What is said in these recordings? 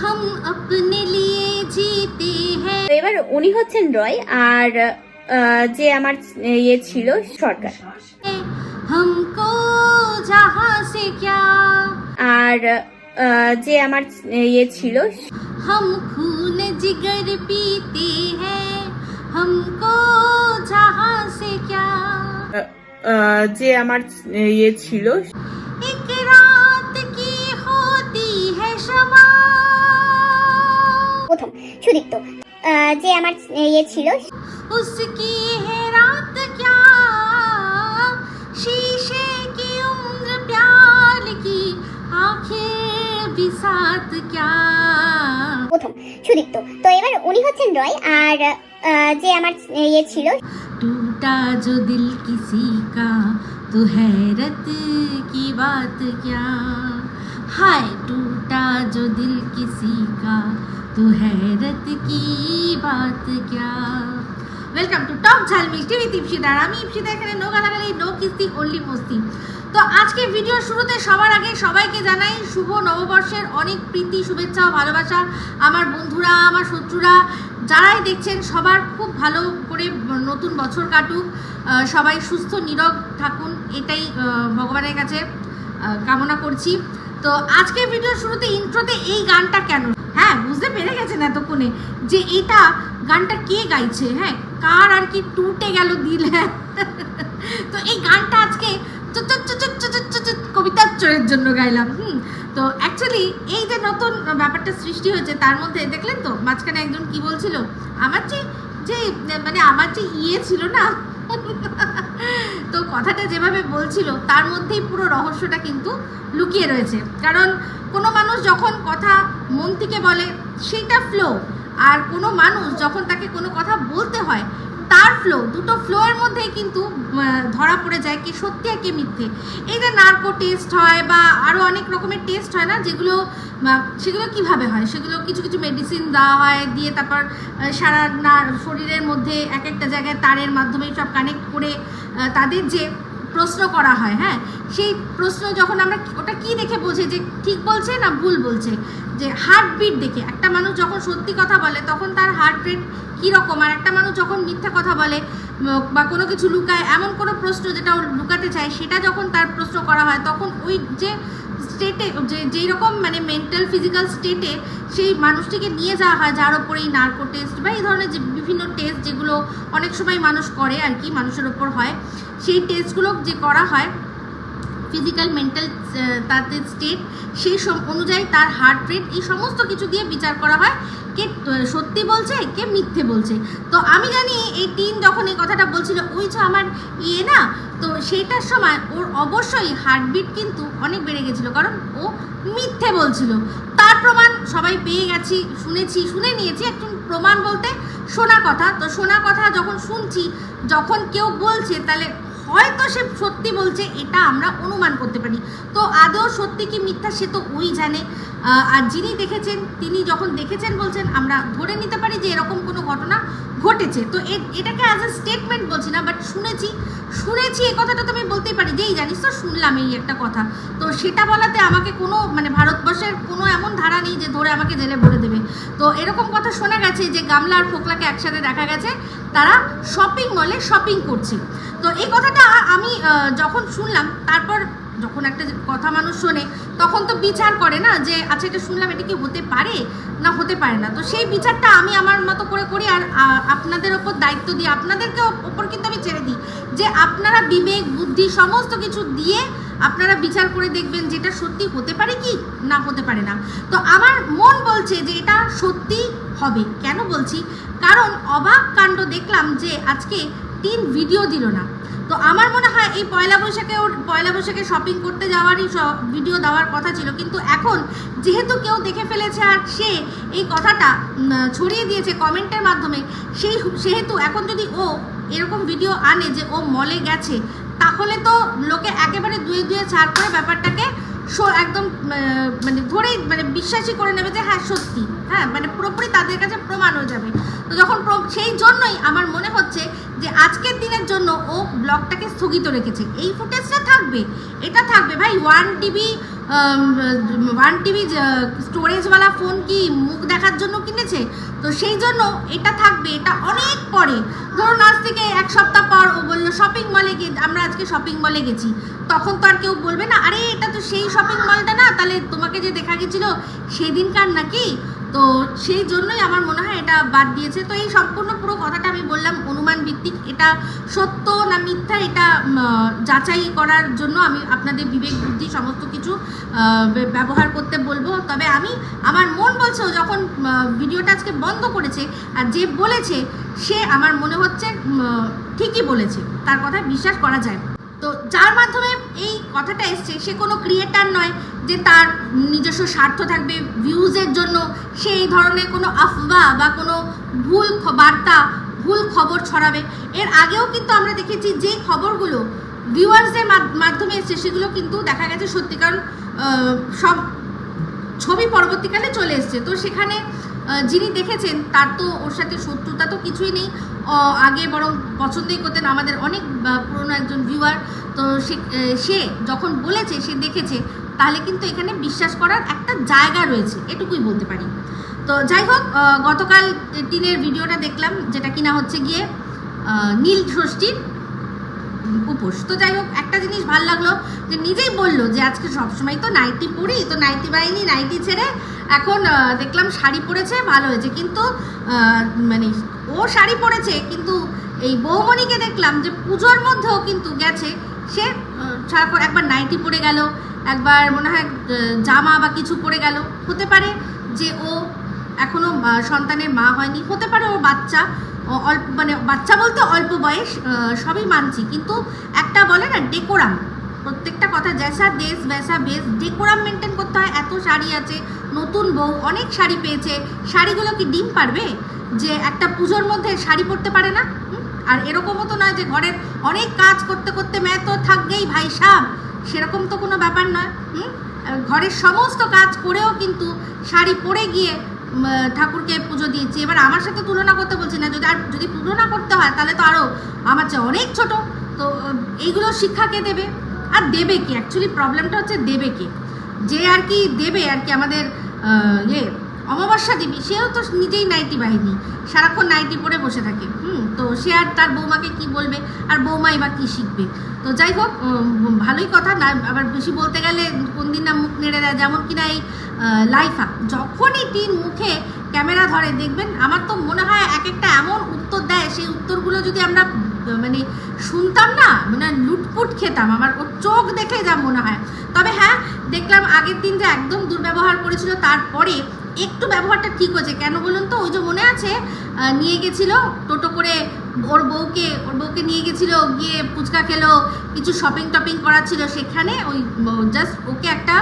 হম আপনে লিয়ে জিতে হ্যাঁ এবার উনি হচ্ছেন রয় আর যে আমার ইয়ে ছিল সরকার। হামকো জাহা সে ক্যা আর যে আমার ইয়ে ছিল হম খুন জিগর পিতে হ্যাঁ হামকো জাহা সে ক্যা যে আমার ইয়ে ছিল এক রাত কি হতি হ্যাঁ সময় প্রথম সুদীপ্ত আহ, যে আমার ইয়ে ছিল उसकी है रात क्या शीशे की उम्र प्याल की आखिर भी साथ क्या প্রথম সুদীপ্ত তো এবার উনি হচ্ছেন রয় আর আহ, যে আমার ইয়ে ছিল टूटा जो दिल किसी का तो हैरत की बात क्या हाय टूटा जो दिल किसी का तो हैरत की बात क्या ওয়েলকাম টু টক ঝাল মিষ্টি উইথ ইপসিদার আমি ইপসিদা এখানে নো গালাগালি নো কিস্তি অনলি মস্তি তো আজকে ভিডিও শুরুতে সবার আগে সবাইকে জানাই শুভ নববর্ষের অনেক প্রীতি শুভেচ্ছা ও ভালোবাসা আমার বন্ধুরা আমার শত্রুরা যারাই দেখছেন সবার খুব ভালো করে নতুন বছর কাটুক আহ, সবাই সুস্থ নীরব থাকুন এটাই আহ, ভগবানের কাছে আহ, কামনা করছি তো আজকের ভিডিও শুরুতে ইন্ট্রোতে এই গানটা কেন হ্যাঁ বুঝতে পেরে গেছেন এতক্ষণে যে এটা গানটা কে গাইছে? হ্যাঁ কার আর কি টুটে গেল দিল? তো এই গানটা আজকে কবিতার চোরের জন্য গাইলাম, হুম। তো অ্যাকচুয়ালি এই যে নতুন ব্যাপারটা সৃষ্টি হয়েছে, তার মধ্যে দেখলেন তো, মাঝখানে একজন কি বলছিল, আমার যে যে মানে আমার যে ইয়ে ছিল না তো কথাটা যেভাবে বলছিল, তার মধ্যেই পুরো রহস্যটা কিন্তু লুকিয়ে রয়েছে। কারণ কোনো মানুষ যখন কথা মন থেকে বলে, সেইটা ফ্লো আর কোনো মানুষ যখন তাকে কোনো কথা বলতে হয় তার ফ্লো দুটো ফ্লোয়ের মধ্যেই কিন্তু ধরা পড়ে যায় কি সত্যি আর মিথ্যে। এই যে নার্কো টেস্ট হয় বা আরও অনেক রকমের টেস্ট হয় না, যেগুলো সেগুলো কীভাবে হয়? সেগুলো কিছু কিছু মেডিসিন দেওয়া হয়, দিয়ে তারপর সারা শরীরের মধ্যে এক একটা জায়গায় তারের মাধ্যমে সব কানেক্ট করে তাদের যে প্রশ্ন করা হয় হ্যাঁ? সেই প্রশ্ন যখন আমরা ওটা কি দেখে বোঝে যে ঠিক বলছে না ভুল বলছে? যে হার্টবিট দেখে, একটা মানুষ যখন সত্যি কথা বলে, তখন তার হার্টবিট রেট কীরকম? আর একটা মানুষ যখন মিথ্যা কথা বলে বা কোনো কিছু লুকায়, এমন কোনো প্রশ্ন যেটা ও লুকাতে চায়, সেটা যখন তার প্রশ্ন করা হয়, তখন ওই যে স্টেটে যে যেই রকম মানে মেন্টাল ফিজিক্যাল স্টেটে সেই মানুষটিকে নিয়ে যাওয়া হয়, যার ওপর এই নার্কো টেস্ট বা এই ধরনের যে বিভিন্ন টেস্ট যেগুলো অনেক সময় মানুষ করে আর কি, মানুষের ওপর হয়, সেই টেস্টগুলো যে করা হয় ফিজিক্যাল মেন্টাল তাদের স্টেট সেই অনুযায়ী তার হার্ট রেট এই সমস্ত কিছু দিয়ে বিচার করা হয়। কে, সত্যি বলছে, কে মিথ্যে বলছে? তো আমি জানি এই টিন যখন এই কথাটা বলছিল, ওই যে আমার ইয়ে না? তো সেইটার সময় ওর অবশ্যই হার্টবিট কিন্তু অনেক বেড়ে গেছিল, কারণ ও মিথ্যে বলছিল। তার প্রমাণ সবাই পেয়ে গেছি, শুনেছি, শুনে নিয়েছি। একজন প্রমাণ বলতে শোনা কথা। তো শোনা কথা যখন শুনছি, যখন কেউ বলছে, তাহলে হয়তো সে সত্যি বলছে, এটা আমরা অনুমান করতে পারি তো আদৌ সত্যি কি মিথ্যা, সে তো ওই জানে। আর যিনি দেখেছেন, তিনি যখন দেখেছেন, বলছেন, আমরা ধরে নিতে পারি যে এরকম কোনো ঘটনা ঘটেছে। তো এ- এটাকে অ্যাজ এ স্টেটমেন্ট বলছি না বাট শুনেছি শুনেছি এই কথাটা তো আমি বলতেই পারি, যেই জানিস তো শুনলাম এই একটা কথা। তো সেটা বলাতে আমাকে কোনো মানে ভারতবর্ষের কোনো এমন ধারা নেই যে ধরে আমাকে জেলে ভরে দেবে। তো এরকম কথা শোনা গেছে যে গামলা আর ফোকলাকে একসাথে দেখা গেছে, তারা শপিং মলে শপিং করছে। তো এই কথাটা আমি যখন শুনলাম, তারপর যখন একটা কথা মানুষ শোনে, তখন তো বিচার করে না যে আচ্ছা এটা শুনলাম, এটা কি হতে পারে? না, হতে পারে না। তো সেই বিচারটা আমি আমার মতো করে করি আর আপনাদের ওপর দায়িত্ব দিই। আপনাদেরকে ওপর কিন্তু আমি ছেড়ে দিই যে, আপনারা বিবেক, বুদ্ধি, সমস্ত কিছু দিয়ে আপনারা বিচার করে দেখবেন যে, এটা সত্যি হতে পারে কি? না, হতে পারে না। তো আমার মন বলছে যে, এটা সত্যি হবে। কেন বলছি? কারণ অবাক কাণ্ড দেখলাম যে, আজকে তিন ভিডিও দিল না। তো আমার মনে হয় এই পয়লা বৈশাখে ওর পয়লা বৈশাখে শপিং করতে যাওয়ারই ভিডিও দেওয়ার কথা ছিল। কিন্তু এখন যেহেতু কেউ দেখে ফেলেছে আর সে এই কথাটা ছড়িয়ে দিয়েছে কমেন্টের মাধ্যমে, সেই সেহেতু এখন যদি ও এরকম ভিডিও আনে যে ও মলে গেছে, তাহলে তো লোকে একেবারে দুয়ে দুয়ে ছাড় করে ব্যাপারটাকে একদম মানে ধরেই মানে বিশ্বাসই করে নেবে যে হ্যাঁ সত্যি। হ্যাঁ মানে পুরোপুরি তাদের কাছে প্রমাণ হয়ে যাবে। তো যখন সেই জন্যই আমার মনে হচ্ছে যে আজকের দিনের জন্য ও ব্লগটাকে স্থগিত রেখেছে। এই ফুটেজটা থাকবে, এটা থাকবে। ভাই ওয়ান টিভি ওয়ান টিভি স্টোরেজওয়ালা ফোন কি মুখ দেখার জন্য কিনেছে? তো সেই জন্য এটা থাকবে, এটা অনেক পরে। ধরুন আজ থেকে এক সপ্তাহ পর ও বলল শপিং মলে গিয়ে, আমরা আজকে শপিং মলে গেছি। তখন তো আর কেউ বলবে না, আরে, এটা তো সেই শপিং মলটা না, তাহলে তোমাকে যে দেখা গেছিল, সেদিনকার নাকি? তো সেই জন্যই আমার মনে হয় এটা বাদ দিয়েছে। তো এই সম্পূর্ণ পুরো কথাটা আমি বললাম অনুমান ভিত্তিক। এটা সত্য না মিথ্যা এটা যাচাই করার জন্য আমি আপনাদের বিবেক, বুদ্ধি সমস্ত কিছু ব্যবহার করতে বলব। তবে আমি, আমার মন বলছে যখন ভিডিওটা আজকে বন্ধ করেছে আর যে বলেছে, সে আমার মনে হচ্ছে ঠিকই বলেছে। তার কথা বিশ্বাস করা যায় তো যার মাধ্যমে এই কথাটা এসছে, সে কোনো ক্রিয়েটার নয় যে তার নিজস্ব স্বার্থ থাকবে ভিউজের জন্য সে এই ধরনের কোনো আফবা বা কোনো ভুল বার্তা, ভুল খবর ছড়াবে। এর আগেও কিন্তু আমরা দেখেছি যে খবরগুলো ভিউয়ার্সের মাধ্যমে এসছে, সেগুলো কিন্তু দেখা গেছে সত্যি। কারণ সব ছবি পরবর্তীকালে চলে এসছে। তো সেখানে যিনি দেখেছেন, তার তো ওর সাথে শত্রুতা তো কিছুই নেই। আগে বরং পছন্দই করতেন আমাদের অনেক পুরনো একজন ভিউয়ার তো সে সে যখন বলেছে, সে দেখেছে, তাহলে কিন্তু এখানে বিশ্বাস করার একটা জায়গা রয়েছে। এটুকুই বলতে পারি। তো যাই হোক গতকাল টিনের ভিডিওটা দেখলাম, যেটা কিনা হচ্ছে গিয়ে নীল ষষ্ঠীর উপোস। তো যাই হোক, একটা জিনিস ভালো লাগল, যে নিজেই বলল যে আজকে সবসময় তো নাইটি পরি, তো নাইটি বাইনি নাইটি ছেড়ে এখন দেখলাম শাড়ি পরেছে ভালো হয়েছে। কিন্তু মানে ও শাড়ি পরেছে কিন্তু এই বৌমণিকে দেখলাম যে পুজোর মধ্যেও কিন্তু গেছে। সে একবার নাইটি পরে গেল একবার মনে হয় জামা বা কিছু পরে গেল। হতে পারে যে ও এখনও আহ, সন্তানের মা হয়নি। হতে পারে ও বাচ্চা অল্প মানে বাচ্চা বলতে অল্প বয়স সবই মানছি। কিন্তু একটা বলে না ডেকোরাম প্রত্যেকটা কথা জ্যাসা দেশ ভ্যাসা বেশ ডেকোরাম মেনটেন করতে হয়। এত শাড়ি আছে নতুন বউ অনেক শাড়ি পেয়েছে। শাড়িগুলো কি ডিম পারবে? যে একটা পুজোর মধ্যে শাড়ি পরতে পারে না? আর এরকমও তো নয় যে ঘরের অনেক কাজ করতে করতে মেয়ে তো থাকবেই ভাই সাহ সেরকম তো কোনো ব্যাপার নয়। ঘরের সমস্ত কাজ করেও কিন্তু শাড়ি পরে গিয়ে ঠাকুরকে পুজো দিয়েছি। এবার আমার সাথে তুলনা করতে বলছি না। যদি আর যদি তুলনা করতে হয়, তাহলে তো আরও আমার চেয়ে অনেক ছোট। তো এইগুলো শিক্ষাকে দেবে? আর দেবে কি? অ্যাকচুয়ালি প্রবলেমটা হচ্ছে দেবে কে? যে আর কি দেবে আর কি আমাদের ইয়ে অমাবস্যা দেবী। সেও তো নিজেই নাইটি বাহিনী। সারাক্ষণ নাইটি পরে বসে থাকে। হুম, তো সে আর তার বৌমাকে কি বলবে? আর বৌমাই বা কী শিখবে? তো যাই হোক ভালোই কথা। না, আবার বেশি বলতে গেলে কোন দিন না মুখ নেড়ে দেয়। যেমন কিনা এই লাইফা। যখনই টিন মুখে ক্যামেরা ধরে, দেখবেন, আমার তো মনে হয় এক একটা এমন উত্তর দেয়। সেই উত্তরগুলো যদি আমরা মানে শুনতাম না মানে লুটপুট খেতাম। আমার ওর চোখ দেখে যা মনে হয়। তবে হ্যাঁ দেখলাম আগের দিন যে একদম দুর্ব্যবহার করেছিল, তারপরে একটু ব্যবহারটা ঠিক হয়েছে। কেন বলুন তো? ওই যে মনে আছে নিয়ে গেছিল, টোটো করে ওর বউকে ওর বউকে নিয়ে গেছিল, গিয়ে ফুচকা খেলো, কিছু শপিং টপিং করা ছিল সেখানে ওই জাস্ট ওকে একটা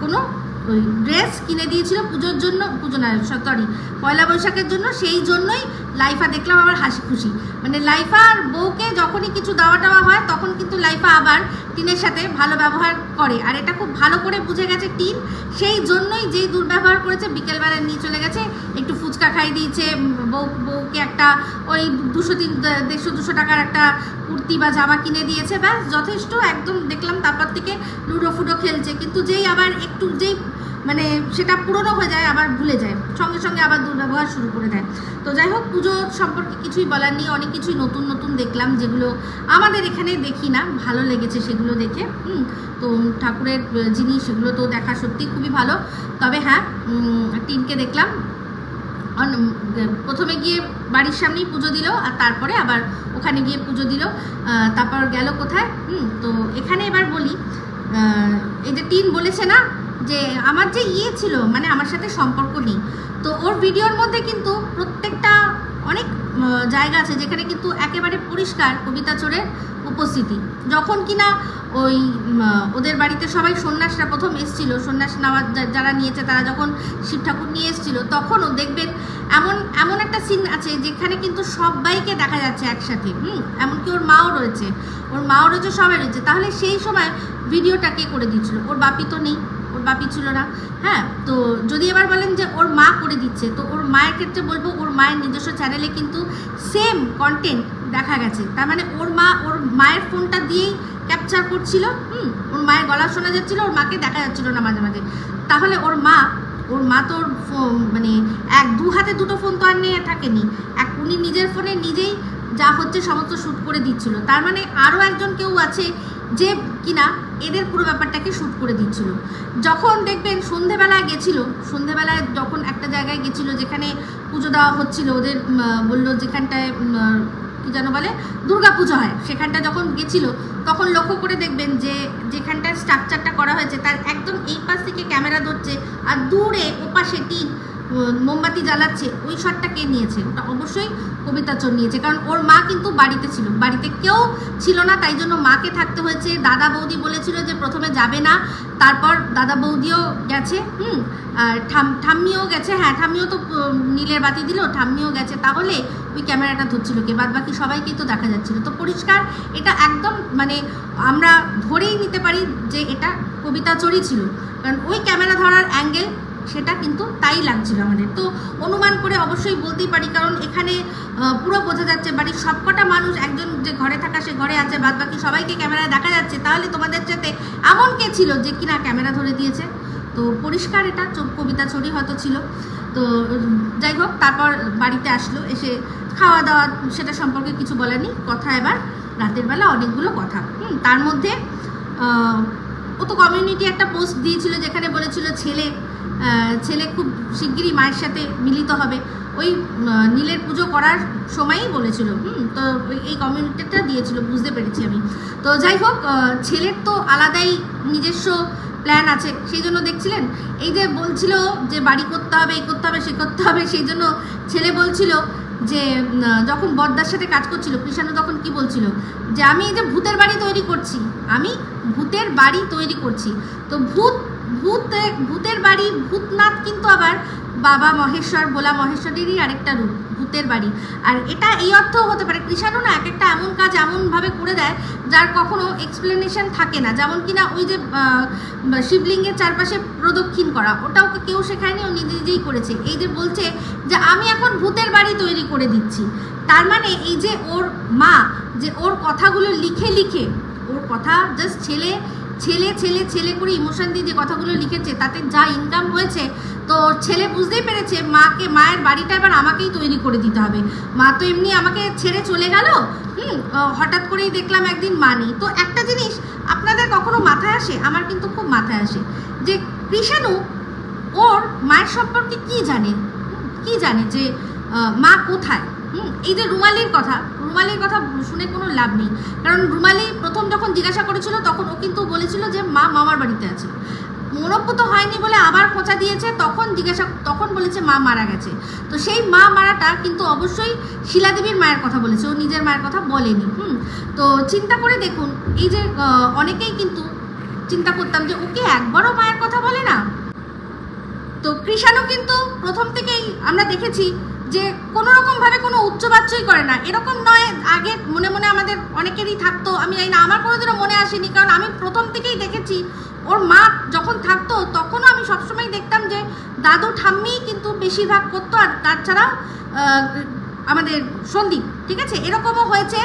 কোনো ওই ড্রেস কিনে দিয়েছিল পুজোর জন্য, পুজো না, সরি, পয়লা বৈশাখের জন্য, সেই জন্যই লাইফা দেখলাম আবার হাসি খুশি। মানে লাইফার বউকে যখনই কিছু দেওয়া টাওয়া হয়, তখন কিন্তু লাইফা আবার টিনের সাথে ভালো ব্যবহার করে। আর এটা খুব ভালো করে বুঝে গেছে টিন, সেই জন্যই যেই দুর্ব্যবহার করেছে, বিকেলবেলা নিয়ে চলে গেছে, একটু ফুচকা খাই দিয়েছে বউ, বউকে একটা ওই দুশো তিন দেড়শো, দুশো টাকার একটা কুর্তি বা জামা কিনে দিয়েছে, ব্যাস, যথেষ্ট, একদম দেখলাম তারপর থেকে লুডো ফুডো খেলছে। কিন্তু যেই আবার একটু, যেই মানে সেটা পুরনো হয়ে যায়, আবার ভুলে যায়। সঙ্গে সঙ্গে আবার দুর্ব্যবহার শুরু করে দেয়। তো যাই হোক, পুজো সম্পর্কে কিছুই বলার নেই, অনেক কিছুই নতুন নতুন দেখলাম, যেগুলো আমাদের এখানে দেখি না, ভালো লেগেছে সেগুলো দেখে। তো ঠাকুরের জিনিস সেগুলো তো দেখা সত্যি খুবই ভালো। তবে হ্যাঁ টিনকে দেখলাম। প্রথমে গিয়ে বাড়ির সামনেই পুজো দিল, আর তারপরে আবার ওখানে গিয়ে পুজো দিল। তারপর গেল কোথায়? হুম, তো এখানে এবার বলি এই যে টিন বলেছে না যে আমার যে ইয়ে ছিল মানে আমার সাথে সম্পর্ক নেই। তো ওর ভিডিওর মধ্যে কিন্তু প্রত্যেকটা অনেক জায়গা আছে যেখানে কিন্তু একেবারে পরিষ্কার কবিতা চোরের উপস্থিতি। যখন কিনা ওই ওদের বাড়িতে সবাই সন্ন্যাসরা প্রথম এসছিল, সন্ন্যাস নেওয়ার যারা নিয়েছে তারা যখন শিব ঠাকুর নিয়ে এসছিল, তখনও দেখবেন এমন এমন একটা সিন আছে যেখানে কিন্তু সবাইকে দেখা যাচ্ছে একসাথে, হুম? এমনকি ওর মাও রয়েছে। ওর মাও রয়েছে, সবাই রয়েছে। তাহলে সেই সময় ভিডিওটা কে করে দিচ্ছিল ওর বাপি তো নেই। বাপি ছিল না। হ্যাঁ তো যদি এবার বলেন যে ওর মা করে দিচ্ছে, তো ওর মায়ের ক্ষেত্রে বলব ওর মায়ের নিজস্ব চ্যানেলে কিন্তু সেম কন্টেন্ট দেখা গেছে। তার মানে ওর মা, ওর মায়ের ফোনটা দিয়েই ক্যাপচার করছিল, হুম, ওর মায়ের গলা শোনা যাচ্ছিল, ওর মাকে দেখা যাচ্ছিল না মাঝে মাঝে। তাহলে ওর মা ওর মা তো মানে এক, দু হাতে দুটো ফোন তো আর নিয়ে থাকেনি। এক, উনি নিজের ফোনে নিজেই যা হচ্ছে সমস্ত শ্যুট করে দিচ্ছিল। তার মানে আরও একজন কেউ আছে যে কিনা এদের পুরো ব্যাপারটাকে শ্যুট করে দিচ্ছিল। যখন দেখবেন সন্ধেবেলায় গেছিল, সন্ধেবেলায় যখন একটা জায়গায় গেছিল যেখানে পুজো দেওয়া হচ্ছিল, ওদের বলল যেখানটায় কী যেন বলে দুর্গা পুজো হয়, সেখানটা যখন গেছিল, তখন লক্ষ্য করে দেখবেন যে যেখানটায় স্ট্রাকচারটা করা হয়েছে, তার একদম এই পাশ থেকে ক্যামেরা ধরছে, আর দূরে ওপাশে টিন মোমবাতি জ্বালাচ্ছে, ওই শটটা কে নিয়েছে? ওটা অবশ্যই কবিতা চোর নিয়েছে, কারণ ওর মা কিন্তু বাড়িতে ছিল। বাড়িতে কেউ ছিল না, তাই জন্য মাকে থাকতে হয়েছে। দাদা বৌদি বলেছিল যে প্রথমে যাবে না, তারপর দাদা বৌদিও গেছে, হুম, আর ঠাম, ঠাম্মিও গেছে হ্যাঁ ঠাম্মিও তো নীলের বাতি দিল, ঠাম্মিও গেছে, তাহলে ওই ক্যামেরাটা ধরছিল কে? বাদ বাকি সবাইকেই তো দেখা যাচ্ছিল। তো পরিষ্কার, এটা একদম মানে আমরা ধরেই নিতে পারি যে এটা কবিতা চোরই ছিল। কারণ ওই ক্যামেরা ধরার অ্যাঙ্গেল সেটা কিন্তু তাই লাগছিল আমাদের। তো অনুমান করে অবশ্যই বলতেই পারি, কারণ এখানে পুরো বোঝা যাচ্ছে বাড়ির সবকটা মানুষ একজন যে ঘরে থাকা সে ঘরে আছে বাদ বাকি সবাইকে ক্যামেরায় দেখা যাচ্ছে। তাহলে তোমাদের সাথে এমন কে ছিল যে কিনা ক্যামেরা ধরে দিয়েছে? তো পরিষ্কার এটা চো- কবিতা ছড়ি হয়তো ছিল। তো, যাই হোক, তারপর বাড়িতে আসলো, এসে খাওয়া দাওয়া সেটা সম্পর্কে কিছু বলেনি কথা এবার, রাতের বেলা অনেকগুলো কথা। হুম, তার মধ্যে ও তো কমিউনিটি একটা পোস্ট দিয়েছিল, যেখানে বলেছিল ছেলে ছেলে খুব শিগগিরই মায়ের সাথে মিলিত হবে। ওই নীলের পুজো করার সময়ই বলেছিল, হুম, তো এই কমিউনিটিটা দিয়েছিল, বুঝতে পেরেছি আমি। তো যাই হোক ছেলের তো আলাদাই নিজস্ব প্ল্যান আছে। সেই জন্য দেখছিলেন, এই যে বলছিল যে বাড়ি করতে হবে, এই করতে হবে, সে করতে হবে, সেই জন্য ছেলে বলছিল যে যখন বদ্দার সাথে কাজ করছিল, কৃষাণু তখন কি বলছিল? যে আমি এই যে ভূতের বাড়ি তৈরি করছি, আমি ভূতের বাড়ি তৈরি করছি। তো ভূত ভূত, ভূতের বাড়ি, ভূতনাথ কিন্তু আবার বাবা মহেশ্বর বোলা মহেশ্বরেরই আরেকটা রূপ, ভূতের বাড়ি। আর এটা এই অর্থও হতে পারে কৃষাণু না এক একটা এমন কাজ এমনভাবে করে দেয় যার কখনো এক্সপ্লেনেশন থাকে না। যেমন কিনা ওই যে শিবলিঙ্গের চারপাশে প্রদক্ষিণ করা, ওটাও কেউ শেখায়নি, ও নিজে নিজেই করেছে। এই যে বলছে যে, আমি এখন ভূতের বাড়ি তৈরি করে দিচ্ছি। তার মানে এই যে ওর মা, যে ওর কথাগুলো লিখে লিখে, ওর কথা জাস্ট ছেলে ছেলে ছেলে ছেলে করে ইমোশন দিয়ে যে কথাগুলো লিখেছে, তাতে যা ইনকাম হয়েছে, তো ছেলে বুঝতেই পেরেছে, মাকে, মায়ের বাড়িটা এবার আমাকেই তৈরি করে দিতে হবে। মা তো এমনি আমাকে ছেড়ে চলে গেল, হুম হঠাৎ করেই দেখলাম একদিন মানি। তো একটা জিনিস আপনাদের কখনো মাথায় আসে? আমার কিন্তু খুব মাথায় আসে। যে কৃষাণু ওর মায়ের সম্পর্কে কি জানে? কি জানে যে মা কোথায়? হুম, এই যে রুমালির কথা রুমালির কথা শুনে কোনো লাভ নেই। কারণ রুমালি প্রথম যখন জিজ্ঞাসা করেছিল, তখন ও কিন্তু বলেছিল যে, মা, মামার বাড়িতে আছে। মনোপুত হয়নি বলে আবার খোঁচা দিয়েছে, তখন জিজ্ঞাসা, তখন বলেছে, মা মারা গেছে। তো সেই মা মারাটা কিন্তু অবশ্যই শিলাদেবীর মায়ের কথা বলেছে, ও নিজের মায়ের কথা বলেনি। হুম, তো চিন্তা করে দেখুন, এই যে অনেকেই কিন্তু চিন্তা করতাম যে, ওকে একবারও মায়ের কথা বলে না। তো কৃষাণও কিন্তু প্রথম থেকেই আমরা দেখেছি যে কোনো রকমভাবে কোনো উচ্চবাচ্যই করে না। এরকম নয়, আগে মনে মনে আমাদের অনেকেরই থাকতো, আমি জানি না, আমার কোনোদিনও মনে আসেনি, কারণ আমি প্রথম থেকেই দেখেছি, ওর মা যখন থাকতো তখনও আমি সবসময় দেখতাম যে দাদু ঠাম্মি কিন্তু বেশিরভাগ করতো, আর তাছাড়াও আমাদের সন্দীপ, ঠিক আছে? এরকমও হয়েছে।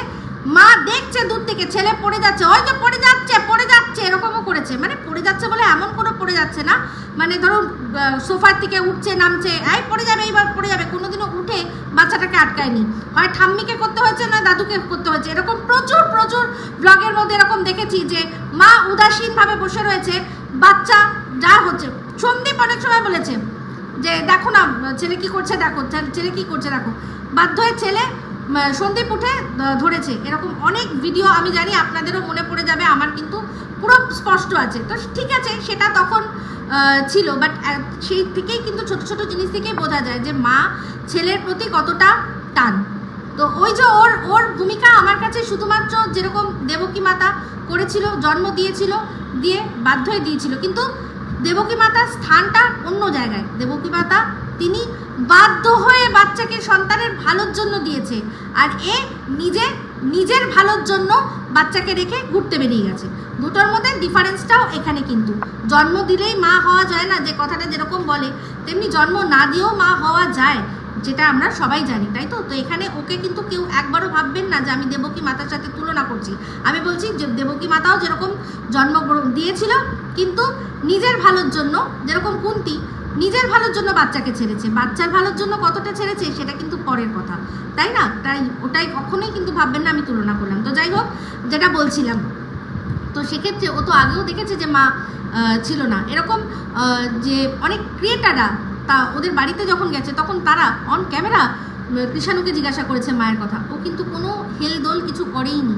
মা দেখছে দূর থেকে, ছেলে পড়ে যাচ্ছে, ওই যে পড়ে যাচ্ছে পড়ে যাচ্ছে, এরকমও করেছে। মানে পড়ে যাচ্ছে বলে এমন কোনো পড়ে যাচ্ছে না। মানে ধরুন সোফার থেকে উঠছে, নামছে, এই পড়ে যাবে, এইবার পড়ে যাবে, কোনোদিনও উঠে বাচ্চাটাকে আটকায়নি। হয় ঠাম্মিকে করতে হয়েছে না দাদুকে করতে হয়েছে? এরকম প্রচুর প্রচুর ব্লগের মধ্যে এরকম দেখেছি যে, মা উদাসীনভাবে বসে রয়েছে, বাচ্চা যা হচ্ছে। সন্দীপ অনেক সময় বলেছে যে, দেখো না, ছেলে কি করছে, দেখো, ছেলে- কি করছে, দেখো। বাধ্য হয়ে ছেলে সন্দীপ উঠে ধরেছে। এরকম অনেক ভিডিও আমি জানি আপনাদেরও মনে পড়ে যাবে, আমার কিন্তু পুরো স্পষ্ট আছে। তো ঠিক আছে, সেটা তখন ছিল বাট সেই থেকেই কিন্তু ছোট ছোট জিনিস থেকেই বোঝা যায় যে মা ছেলের প্রতি কতটা টান। তো ওই যে ওর ওর ভূমিকা আমার কাছে শুধুমাত্র যেরকম দেবকী মাতা করেছিল, জন্ম দিয়েছিল, দিয়ে বাধ্য হয়ে দিয়েছিল। কিন্তু দেবকী মাতার স্থানটা অন্য জায়গায়। দেবকী মাতা, তিনি বাধ্য হয়ে বাচ্চাকে সন্তানের ভালোর জন্য দিয়েছে। আর এ নিজে, নিজের ভালোর জন্য বাচ্চাকে রেখে ঘুরতে বেরিয়ে গেছে। দুটোর মধ্যে ডিফারেন্সটাও এখানে কিন্তু। জন্ম দিলেই মা হওয়া যায় না, যে কথাটা যেরকম বলে, তেমনি জন্ম না দিয়েও মা হওয়া যায়, যেটা আমরা সবাই জানি, তাই তো? তো এখানে ওকে কিন্তু কেউ একবারও ভাববেন না যে আমি দেবকী মাতার সাথে তুলনা করছি। আমি বলছি যে দেবকী মাতাও যেরকম জন্মগ্রহণ দিয়েছিল, কিন্তু নিজের ভালোর জন্য, যেরকম কুন্তি নিজের ভালোর জন্য বাচ্চাকে ছেড়েছে। বাচ্চার ভালোর জন্য কতটা ছেড়েছে সেটা কিন্তু পরের কথা। তাই না? তাই ওটাই কখনোই কিন্তু ভাববেন না, আমি তুলনা করলাম। তো যাই হোক, যেটা বলছিলাম, তো সেক্ষেত্রে ও তো আগেও দেখেছে যে মা ছিল না। এরকম যে অনেক ক্রিয়েটাররা তা ওদের বাড়িতে যখন গেছে, তখন তারা অন ক্যামেরা কৃষাণুকে জিজ্ঞাসা করেছে মায়ের কথা। ও কিন্তু কোনো হেলদোল কিছু করেইনি।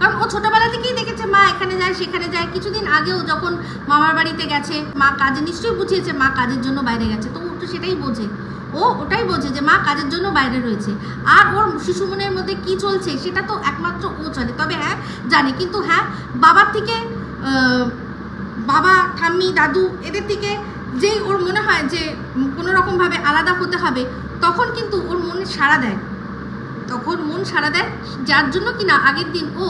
কারণ ও ছোটবেলা থেকেই দেখেছে, মা এখানে যায়, সেখানে যায়। কিছুদিন আগেও যখন মামার বাড়িতে গেছে, মা কাজে নিশ্চয়ই বুঝিয়েছে, মা কাজের জন্য বাইরে গেছে। তো ও তো সেটাই বোঝে। ও ওটাই বোঝে যে, মা কাজের জন্য বাইরে রয়েছে। আর ওর শিশু মনের মধ্যে কি চলছে, সেটা তো একমাত্র ও জানে। তবে হ্যাঁ জানে। কিন্তু হ্যাঁ বাবার থেকে বাবা, ঠাম্মি, দাদু, এদের থেকে যেই ওর মনে হয় যে কোনো রকমভাবে আলাদা হতে হবে, তখন কিন্তু ওর মনে সাড়া দেয়। তখন মন সাড়া দেয়, যার জন্য কিনা আগের দিন ও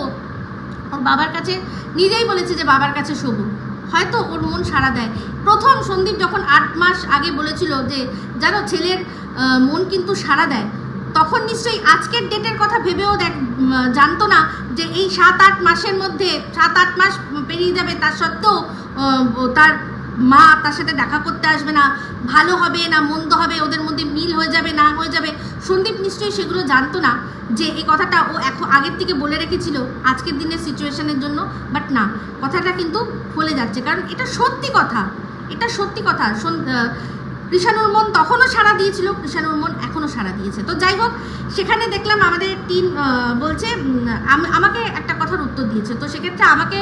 ওর বাবার কাছে নিজেই বলেছে যে বাবার কাছে শোবো। হয়তো ওর মন সাড়া দেয়। প্রথম সন্দীপ যখন আট মাস আগে বলেছিল যে, জানো, ছেলের মন কিন্তু সাড়া দেয়। তখন নিশ্চয়ই আজকের ডেটের কথা ভেবেও দেখ জানতো না যে এই সাত আট মাসের মধ্যে, সাত আট মাস পেরিয়ে যাবে। তার সত্ত্বেও তার মা তার সাথে দেখা করতে আসবে না। ভালো হবে না, মন্দ হবে, ওদের মধ্যে মিল হয়ে যাবে, না হয়ে যাবে। সন্দীপ নিশ্চয়ই সেগুলো জানতো না যে এই কথাটা ও এখন আগের থেকে বলে রেখেছিল আজকের দিনের সিচুয়েশনের জন্য বাট না, কথাটা কিন্তু ফলে যাচ্ছে। কারণ এটা সত্যি কথা, এটা সত্যি কথা। কৃষাণুর মন তখনও সাড়া দিয়েছিল, কৃষাণুর মন এখনও সাড়া দিয়েছে। তো যাই হোক, সেখানে দেখলাম আমাদের টিম বলছে আমাকে একটা কথার উত্তর দিয়েছে। তো সেক্ষেত্রে আমাকে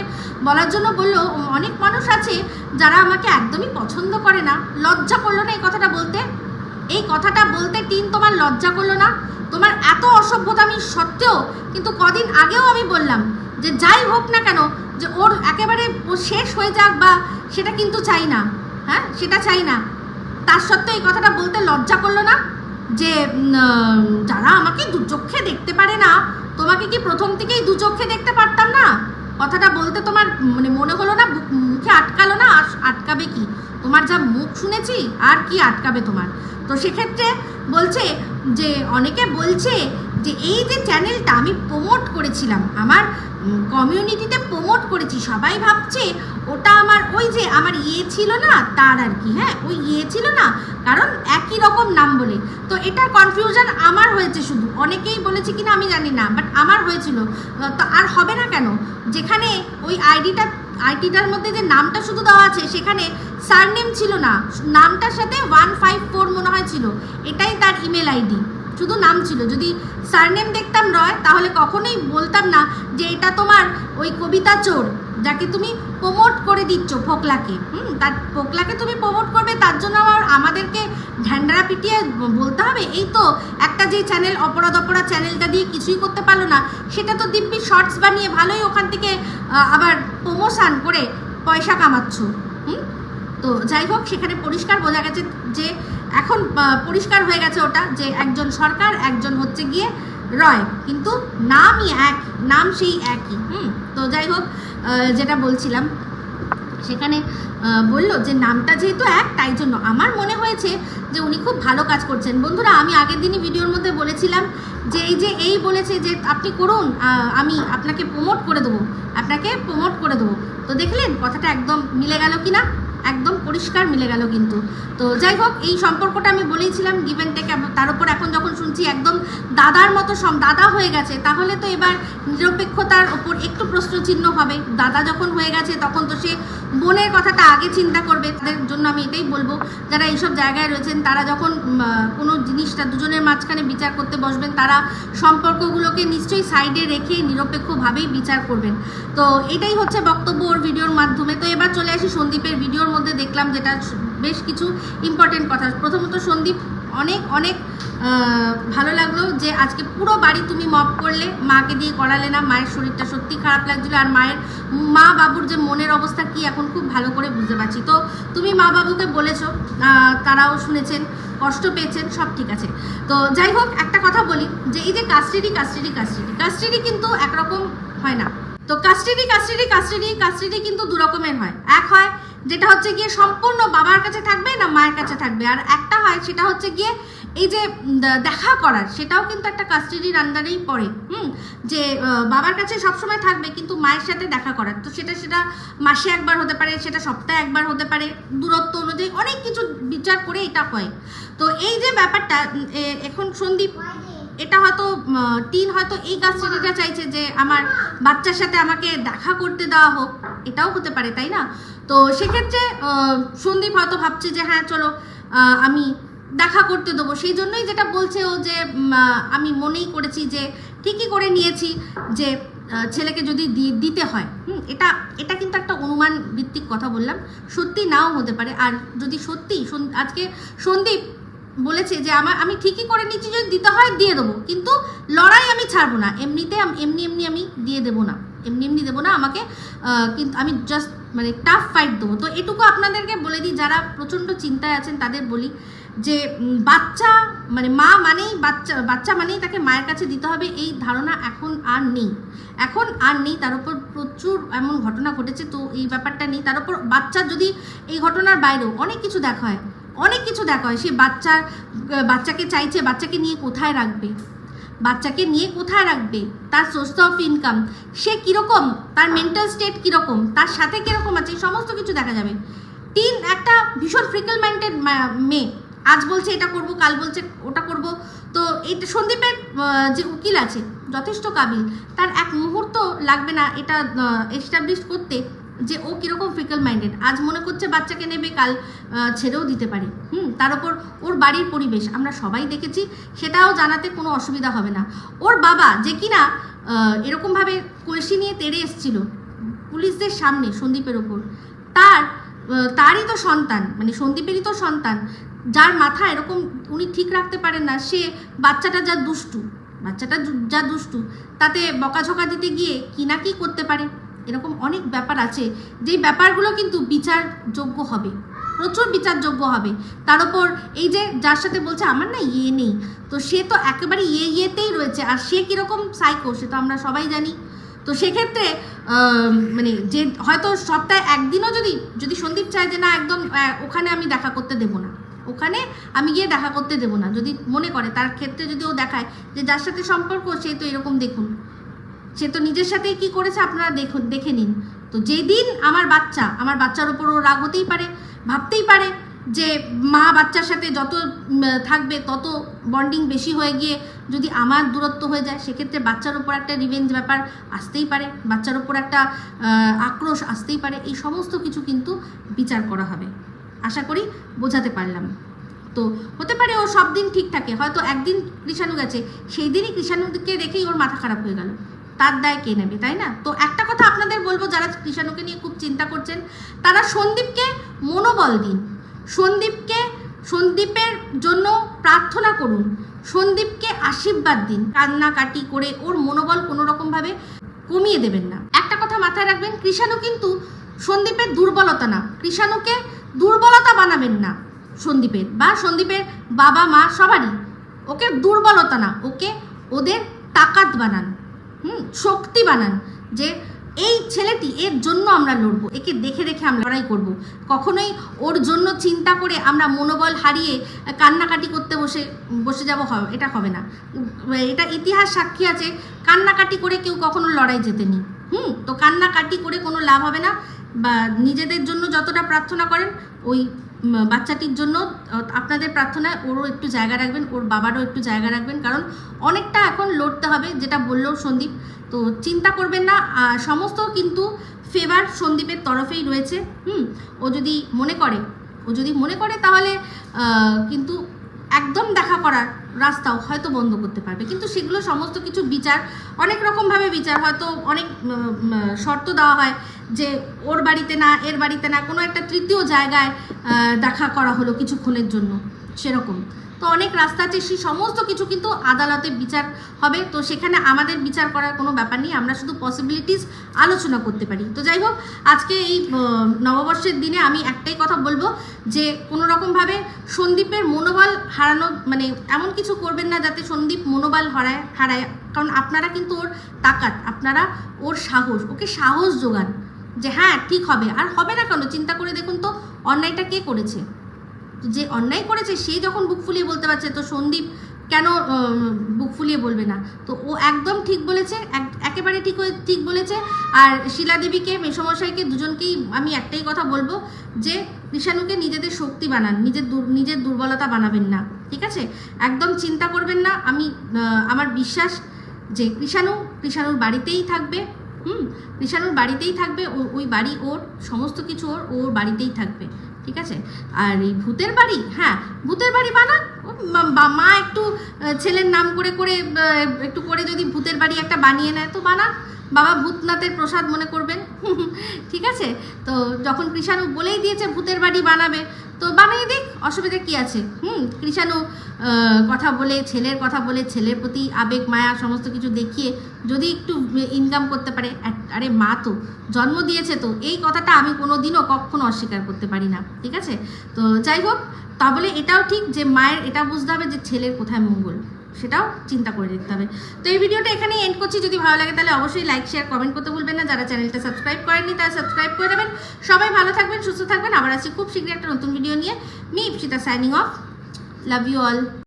বলার জন্য বলল, অনেক মানুষ আছে যারা আমাকে একদমই পছন্দ করে না, লজ্জা করল না এই কথাটা বলতে। এই কথাটা বলতে টিন তোমার লজ্জা করল না? তোমার এত অসভ্যতামি সত্ত্বেও কিন্তু কদিন আগেও আমি বললাম যে যাই হোক না কেন, যে ওর একেবারে শেষ হয়ে যাক বা সেটা কিন্তু চাই না। হ্যাঁ? সেটা চাই না। তার সত্ত্বেও এই কথাটা বলতে লজ্জা করল না? যে যারা আমাকে দু চোখে দেখতে পারে না, তোমাকে কি প্রথম থেকেই দু চোখে দেখতে পারতাম না? কথাটা বলতে তোমার মানে মনে হলো না মুখে আটকালো না? আটকাবে কি? তোমার যা মুখ শুনেছি, আর কি আটকাবে তোমার? তো সেক্ষেত্রে বলছে যে, অনেকে বলছে যে, এই যে চ্যানেলটা আমি প্রমোট করেছিলাম, আমার কমিউনিটিতে প্রমোট করেছি, সবাই ভাবছে ওটা আমার, ওই যে আমার ইয়ে ছিল না, তার আর কি হ্যাঁ ওই ইয়ে ছিল না, কারণ একই রকম নাম বলে। তো এটার কনফিউশন আমার হয়েছে শুধু, অনেকেই বলেছে কিনা আমি জানি না বাট আমার হয়েছিল। তো আর হবে না কেন? যেখানে ওই আইডিটা আইডিটার মধ্যে যে নামটা শুধু দেওয়া আছে, সেখানে সারনেম ছিল না। নামটার সাথে ওয়ান ফাইভ ফোর মনে হয় ছিল। এটাই তার ইমেল আইডি শুধু নাম ছিল। যদি সারনেম দেখতাম রয়, তাহলে কখনোই বলতাম না যে এটা তোমার ওই কবিতা চোর, যাকে তুমি প্রমোট করে দিচ্ছ ফোকলাকে। হুম, তার ফোকলাকে তুমি প্রমোট করবে, তার জন্য আমার, আমাদেরকে ঢ্যান্ডারা পিটিয়ে বলতে হবে। এই তো একটা যে চ্যানেল অপরাধ অপরাধ চ্যানেলটা দিয়ে কিছুই করতে পারল না, সেটা তো দিব্যি শর্টস বানিয়ে ভালোই ওখান থেকে আবার প্রমোশন করে পয়সা কামাচ্ছ। হুম, তো যাই হোক, সেখানে পরিষ্কার বোঝা গেছে যে এখন পরিষ্কার হয়ে গেছে ওটা যে একজন সরকার, একজন হচ্ছে গিয়ে রয়। কিন্তু নামই এক, নাম সেই একই। হুম, তো যাই হোক যেটা বলছিলাম, সেখানে বলল যে নামটা যেহেতু এক, তাই জন্য আমার মনে হয়েছে যে উনি খুব ভালো কাজ করছেন। বন্ধুরা, আমি আগের দিনই ভিডিওর মধ্যে বলেছিলাম যে এই যে এই বলেছে যে আপনি করুন আমি আপনাকে প্রমোট করে দেবো, আপনাকে প্রমোট করে দেবো। তো দেখলেন, কথাটা একদম মিলে গেল কি না একদম পরিষ্কার মিলে গেল কিন্তু। তো যাই হোক, এই সম্পর্কটা আমি বলেইছিলাম গিভেন টেক তার উপর এখন যখন শুনছি একদম দাদার মতো সম, দাদা হয়ে গেছে, তাহলে তো এবার নিরপেক্ষতার ওপর একটু প্রশ্নচিহ্ন হবে। দাদা যখন হয়ে গেছে, তখন তো সে বোনের কথাটা আগে চিন্তা করবে। তাদের জন্য আমি এটাই বলব, যারা এইসব জায়গায় রয়েছেন, তারা যখন কোনো জিনিসটা দুজনের মাঝখানে বিচার করতে বসবেন, তারা সম্পর্কগুলোকে নিশ্চয়ই সাইডে রেখে নিরপেক্ষভাবেই বিচার করবেন। তো এটাই হচ্ছে বক্তব্য ওর ভিডিওর মাধ্যমে। তো এবার চলে আসি সন্দীপের ভিডিওর মধ্যে দেখলাম যেটা বেশ কিছু ইম্পর্টেন্ট কথা। প্রথমত সন্দীপ, অনেক অনেক ভালো লাগল যে আজকে পুরো বাড়ি তুমি মপ করলে, মাকে দিয়ে করালে না, মায়ের শরীরটা সত্যি খারাপ লাগছিল আর মায়ের, মা বাবুর যে মনের অবস্থা কি এখন খুব ভালো করে বুঝতে পারছি। তো তুমি মা বাবুকে বলেছ তারাও শুনেছেন, কষ্ট পেয়েছেন, সব ঠিক আছে। তো যাই হোক, একটা কথা বলি যে এই যে কাস্টাডি কাস্টাডি কাস্টাডি কাস্টাডি কিন্তু একরকম হয় না। তো কাস্টাডি কাস্টাডি কাস্টাডি কাস্টাডি কিন্তু দু রকমের হয়। এক হয় যেটা হচ্ছে গিয়ে সম্পূর্ণ বাবার কাছে থাকবে না মায়ের কাছে থাকবে। আর একটা হয়, সেটা হচ্ছে গিয়ে এই যে দেখা করার, সেটাও কিন্তু একটা কাস্টাডির আন্ডারেই পড়ে, হুম? যে বাবার কাছে সবসময় থাকবে, কিন্তু মায়ের সাথে দেখা করার। তো সেটা সেটা মাসে একবার হতে পারে, সেটা সপ্তাহে একবার হতে পারে, দূরত্ব অনুযায়ী অনেক কিছু বিচার করে এটা হয়। তো এই যে ব্যাপারটা এখন সন্দীপ এটা হয়তো টিন হয়তো এই কাস্টাডিটা চাইছে যে আমার বাচ্চার সাথে আমাকে দেখা করতে দেওয়া হোক, এটাও হতে পারে, তাই না? তো সেক্ষেত্রে সন্দীপ হয়তো ভাবছে যে হ্যাঁ চলো আমি দেখা করতে দেবো। সেই জন্যই যেটা বলছে ও যে আমি মনেই করেছি যে ঠিকই করে নিয়েছি যে ছেলেকে যদি দিতে হয়, হুম, এটা এটা কিন্তু একটা অনুমান ভিত্তিক কথা বললাম। সত্যি নাও হতে পারে। আর যদি সত্যি আজকে সন্দীপ বলেছে যে আমার, আমি ঠিকই করে নিচ্ছি, যদি দিতে হয় দিয়ে দেবো। কিন্তু লড়াই আমি ছাড়বো না। এমনিতে এমনি এমনি আমি দিয়ে দেবো না। এমনি এমনি দেবো না। আমাকে কিন্তু আমি জাস্ট মানে টাফ ফাইট দেবো। তো এটুকু আপনাদেরকে বলে দিই, যারা প্রচণ্ড চিন্তায় আছেন, তাদের বলি যে বাচ্চা মানে মা মানেই বাচ্চা বাচ্চা মানেই তাকে মায়ের কাছে দিতে হবে। এই ধারণা এখন আর নেই। এখন আর নেই। তার উপর প্রচুর এমন ঘটনা ঘটেছে। তো এই ব্যাপারটা নেই। তার উপর বাচ্চা যদি এই ঘটনার বাইরেও অনেক কিছু দেখা হয় অনেক কিছু দেখা হয়। সে বাচ্চার, বাচ্চাকে চাইছে, বাচ্চাকে নিয়ে কোথায় রাখবে? বাচ্চাকে নিয়ে কোথায় রাখবে? তার সোর্স অফ ইনকাম সে কীরকম? তার মেন্টাল স্টেট কীরকম? তার সাথে কীরকম আছে? সমস্ত কিছু দেখা যাবে। তিন, একটা ভীষণ ফ্রিকল মাইন্ডেড মেয়ে। আজ বলছে এটা করব, কাল বলছে ওটা করব। তো এটা সন্দীপের যে উকিল আছে, যথেষ্ট কাবিল। তার এক মুহূর্ত লাগবে না এটা এস্টাবলিশ করতে। যে ও কীরকম ফিকল মাইন্ডেড আজ মনে করছে বাচ্চাকে নেবে, কাল ছেড়েও দিতে পারে। হুম, তার ওপর ওর বাড়ির পরিবেশ, আমরা সবাই দেখেছি, সেটাও জানাতে কোনো অসুবিধা হবে না। ওর বাবা যে কিনা এরকমভাবে কলসি নিয়ে তেড়ে এসছিল পুলিশদের সামনে সন্দীপের ওপর তার তারই তো সন্তান মানে সন্দীপেরই তো সন্তান। যার মাথা এরকম উনি ঠিক রাখতে পারেন না, সে বাচ্চাটা যা দুষ্টু, বাচ্চাটা যা দুষ্টু, তাতে বকাঝকা দিতে গিয়ে কি না কি করতে পারে? এরকম অনেক ব্যাপার আছে, যেই ব্যাপারগুলো কিন্তু বিচারযোগ্য হবে, প্রচুর বিচারযোগ্য হবে। তার উপর এই যে যার সাথে বলছে, আমার না ইয়ে নেই। তো সে তো একেবারে ইয়ে ইয়েতেই রয়েছে, আর সে কীরকম সাইকো সে তো আমরা সবাই জানি। তো সেক্ষেত্রে মানে যে হয়তো সপ্তাহে একদিনও যদি যদি সন্দীপ চায় যে না, একদম ওখানে আমি দেখা করতে দেবো না, ওখানে আমি গিয়ে দেখা করতে দেবো না, যদি মনে করে, তার ক্ষেত্রে যদি ও দেখায় যে যার সাথে সম্পর্ক সে তো এরকম দেখুন। সে তো নিজের সাথেই কি করেছে আপনারা দেখুন, দেখে নিন। তো যেদিন আমার বাচ্চা, আমার বাচ্চার ওপর ও রাগ হতেই পারে, ভাবতেই পারে যে মা বাচ্চার সাথে যত থাকবে, তত বন্ডিং বেশি হয়ে গিয়ে যদি আমার দূরত্ব হয়ে যায়, সেক্ষেত্রে বাচ্চার ওপর একটা রিভেঞ্জ ব্যাপার আসতেই পারে, বাচ্চার ওপর একটা আক্রোশ আসতেই পারে, এই সমস্ত কিছু কিন্তু বিচার করা হবে। আশা করি বোঝাতে পারলাম। তো হতে পারে ও সব দিন ঠিক থাকে, হয়তো একদিন কৃষাণু গেছে সেই দিনই কৃষাণুকে দেখেই ওর মাথা খারাপ হয়ে গেল। তার দায় কে নেবে, তাই না? তো একটা কথা আপনাদের বলব, যারা কৃষাণুকে নিয়ে খুব চিন্তা করছেন, তারা সন্দীপকে মনোবল দিন। সন্দীপকে, সন্দীপের জন্য প্রার্থনা করুন। সন্দীপকে আশীর্বাদ দিন। কান্নাকাটি করে ওর মনোবল কোনো রকমভাবে কমিয়ে দেবেন না। একটা কথা মাথায় রাখবেন, কৃষাণু কিন্তু সন্দীপের দুর্বলতা না। কৃষাণুকে দুর্বলতা বানাবেন না সন্দীপের, বা সন্দীপের বাবা মা সবারই। ওকে দুর্বলতা না, ওকে ওদের তাকাত বানান। হুম, শক্তি বানান যে এই ছেলেটি এর জন্য আমরা লড়ব। একে দেখে দেখে আমরা লড়াই করব। কখনোই ওর জন্য চিন্তা করে আমরা মনোবল হারিয়ে কান্নাকাটি করতে বসে বসে যাব এটা হবে না। এটা ইতিহাস সাক্ষী আছে, কান্নাকাটি করে কেউ কখনো লড়াই জেতেনি। হুম, তো কান্নাকাটি করে কোনো লাভ হবে না বা নিজেদের জন্য যতটা প্রার্থনা করেন, ওই বাচ্চাটির জন্য আপনাদের প্রার্থনায় ওরও একটু জায়গা রাখবেন, ওর বাবারও একটু জায়গা রাখবেন, কারণ অনেকটা এখন লড়তে হবে, যেটা বলল সন্দীপ। তো চিন্তা করবেন না সমস্ত কিন্তু ফেভার সন্দীপের তরফেই রয়েছে, হুম? ও যদি মনে করে, ও যদি মনে করে তাহলে কিন্তু একদম দেখা করার রাস্তাও হয়তো বন্ধ করতে পারবে। কিন্তু সেগুলো সমস্ত কিছু বিচার, অনেক রকমভাবে বিচার, হয়তো অনেক শর্ত দেওয়া হয় যে ওর বাড়িতে না, এর বাড়িতে না, কোনো একটা তৃতীয় জায়গায় দেখা করা হলো কিছুক্ষণের জন্য, সেরকম। তো অনেক রাস্তা আছে সেই সমস্ত কিছু কিন্তু আদালতে বিচার হবে। তো সেখানে আমাদের বিচার করার কোনো ব্যাপার নেই, আমরা শুধু পসিবিলিটিস আলোচনা করতে পারি। তো যাই হোক, আজকে এই নববর্ষের দিনে আমি একটাই কথা বলব যে, কোনো রকমভাবে সন্দীপের মনোবল হারানো মানে এমন কিছু করবেন না যাতে সন্দীপ মনোবল হারায় হারায়। কারণ আপনারা কিন্তু ওর তাকাত, আপনারা ওর সাহস, ওকে সাহস যোগান। যে হ্যাঁ ঠিক হবে। আর হবে না কেন? চিন্তা করে দেখুন তো, অন্যায়টা কে করেছে? যে অন্যায় করেছে সেই যখন বুক ফুলিয়ে বলতে পারছে, তো সন্দীপ কেন বুক ফুলিয়ে বলবে না? তো ও একদম ঠিক বলেছে, এক- একেবারে ঠিক ঠিক বলেছে। আর শিলাদেবীকে, মেসমশাইকে দুজনকেই আমি একটাই কথা বলব, যে কৃষাণুকে নিজেদের শক্তি বানান, নিজের নিজের দুর্বলতা বানাবেন না, ঠিক আছে? একদম চিন্তা করবেন না। আমি আমার বিশ্বাস যে কৃষাণু, কৃষাণুর বাড়িতেই থাকবে। হুম কৃষাণুর বাড়িতেই থাকবে ওই বাড়ি ওর, সমস্ত কিছু ওর ওর বাড়িতেই থাকবে, ঠিক আছে? আর এই ভূতের বাড়ি হ্যাঁ ভূতের বাড়ি বানান মা একটু ছেলের নাম করে করে একটু করে যদি ভূতের বাড়ি একটা বানিয়ে নেয়, তো বানান বাবা ভূতনাথের প্রসাদ মনে করবেন ঠিক আছে? তো যখন কৃষাণু বলেই দিয়েছে ভূতের বাড়ি বানাবে, তো বানিয়ে দিক অসুবিধা কি আছে। হুম, কৃষাণু কথা বলে, ছেলের কথা বলে, ছেলের প্রতি আবেগ, মায়া, সমস্ত কিছু দেখিয়ে যদি একটু ইনকাম করতে পারে আরে মা তো, জন্ম দিয়েছে তো, এই কথাটা আমি কোনো দিনও কখনো অস্বীকার করতে পারি না। ঠিক আছে? তো যাই হোক, তা বলে এটাও ঠিক যে মায়ের, এটা বুঝতে হবে যে ছেলের কোথায় মঙ্গল। সেটাও চিন্তা করে দেখতে হবে। তো এই ভিডিওটা এখানেই এন্ড করছি। যদি ভালো লাগে তাহলে অবশ্যই লাইক শেয়ার কমেন্ট করতে ভুলবেন না। যারা চ্যানেলটা সাবস্ক্রাইব করেননি তারা সাবস্ক্রাইব করে দেবেন। সবাই ভালো থাকবেন, সুস্থ থাকবেন। আবার আসছি খুব শীঘ্রই একটা নতুন ভিডিও নিয়ে। Me Ipsita signing off love you all